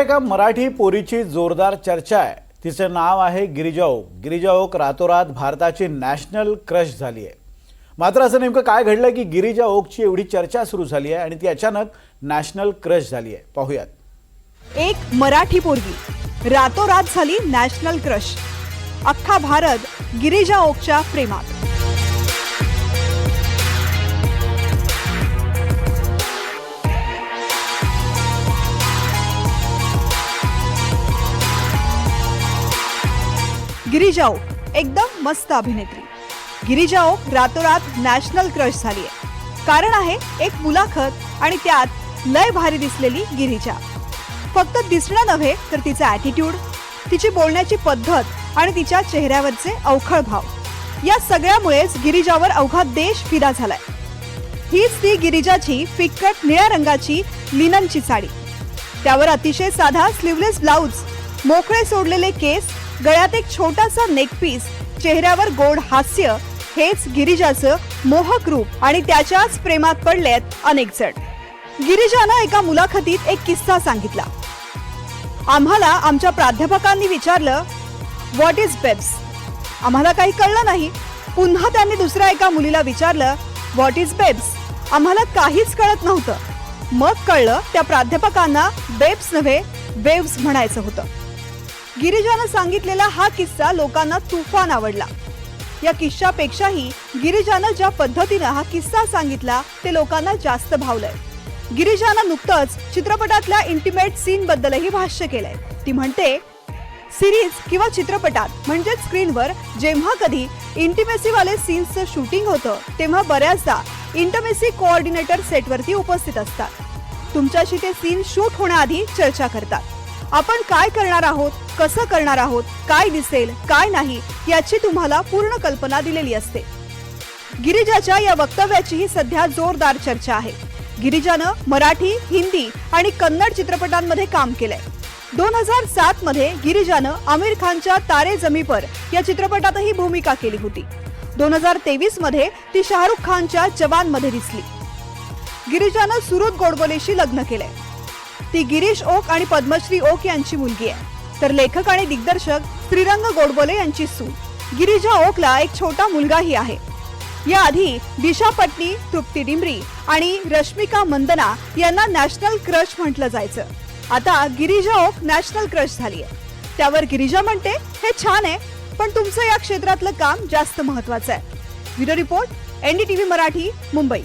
एका मराठी पोरीची जोरदार चर्चा आहे? तिचं नाव आहे गिरिजा ओक गिरिजा ओक रातोरात भारताची नॅशनल क्रश झाली आहे. मात्र असं नेमकं काय घडलं की गिरिजा ओकची एवढी चर्चा सुरू झाली आहे आणि ती अचानक नॅशनल क्रश झाली आहे. पाहूयात. एक मराठी पोरगी. रातोरात झाली नॅशनल क्रश. अख्खा भारत गिरिजा ओकच्या प्रेमात. गिरिजा ओक एकदम मस्त अभिनेत्री. गिरिजा ओक रातोरात नॅशनल क्रश झाली आहे कारण आहे एक मुलाखत आणि त्यात लय भारी दिसलेली गिरिजा. फक्त दिसणं नव्हे तर तिचा ॲटिट्यूड तिची बोलण्याची पद्धत आणि तिच्या चेहऱ्यावरचे अवखळ भाव. या सगळ्यामुळेच गिरिजावर अवघा देश फिदा झालाय. हीच ती गिरिजाची फिक्कट निळ्या रंगाची लिननची साडी. त्यावर अतिशय साधा स्लीवलेस ब्लाऊज मोकळे सोडलेले केस गळ्यात एक छोटासा नेकपीस चेहऱ्यावर गोड हास्य हेच गिरिजाचं मोहक रूप आणि त्याच्याच प्रेमात पडलेत अनेक जण. गिरिजानं एका मुलाखतीत एक किस्सा सांगितला. आम्हाला आमच्या प्राध्यापकांनी विचारलं व्हॉट इज बेब्स आम्हाला काही कळलं नाही. पुन्हा त्यांनी दुसऱ्या एका मुलीला विचारलं व्हॉट इज बेब्स आम्हाला काहीच कळत नव्हतं. मग कळलं त्या प्राध्यापकांना बेब्स नव्हे वेव्स म्हणायचं होतं. गिरिजानं सांगितलेला हा किस्सा लोकांना तुफान आवडला. या किस्सापेक्षाही गिरिजानं ज्या पद्धतीनं हा किस्सा सांगितला ते लोकांना जास्त भावलंय. गिरिजानं नुकतंच चित्रपटातल्या इंटिमेट सीन बद्दलही भाष्य केलंय. ती म्हणते सिरीज किंवा चित्रपटात म्हणजेच स्क्रीनवर जेव्हा कधी इंटिमेसीवाले सीन्सचं शूटिंग होतं तेव्हा बऱ्याचदा इंटमेसी कोऑर्डिनेटर सेटवरती उपस्थित असतात. तुमच्याशी ते सीन शूट होण्याआधी चर्चा करतात. आपण काय करणार आहोत? कसं करणार आहोत काय दिसेल काय नाही याची तुम्हाला पूर्ण कल्पना दिलेली असते. गिरिजाच्या या वक्तव्याचीही सध्या जोरदार चर्चा आहे. गिरिजानं मराठी हिंदी आणि कन्नड चित्रपटांमध्ये काम केलंय. दोन हजार सात मध्ये गिरिजानं आमिर खानच्या तारे जमी पर या चित्रपटातही भूमिका केली होती. दोन हजार तेवीसमध्ये ती शाहरुख खानच्या जवानमध्ये दिसली. गिरिजानं सुरत गोडबोलेशी लग्न केलंय. ती गिरीश ओक आणि पद्मश्री ओक यांची मुलगी आहे. तर लेखक आणि दिग्दर्शक श्रीरंग गोडबोले यांची सून गिरिजा ओकला एक छोटा मुलगाही आहे. याआधी दिशा पटनी तृप्ती डिमरी आणि रश्मिका मंदना यांना नॅशनल क्रश म्हटलं जायचं. आता गिरिजा ओक नॅशनल क्रश झाली आहे त्यावर गिरिजा म्हणते हे छान आहे पण तुमचं या क्षेत्रातलं काम जास्त महत्वाचं आहे. Video report NDTV Marathi Mumbai.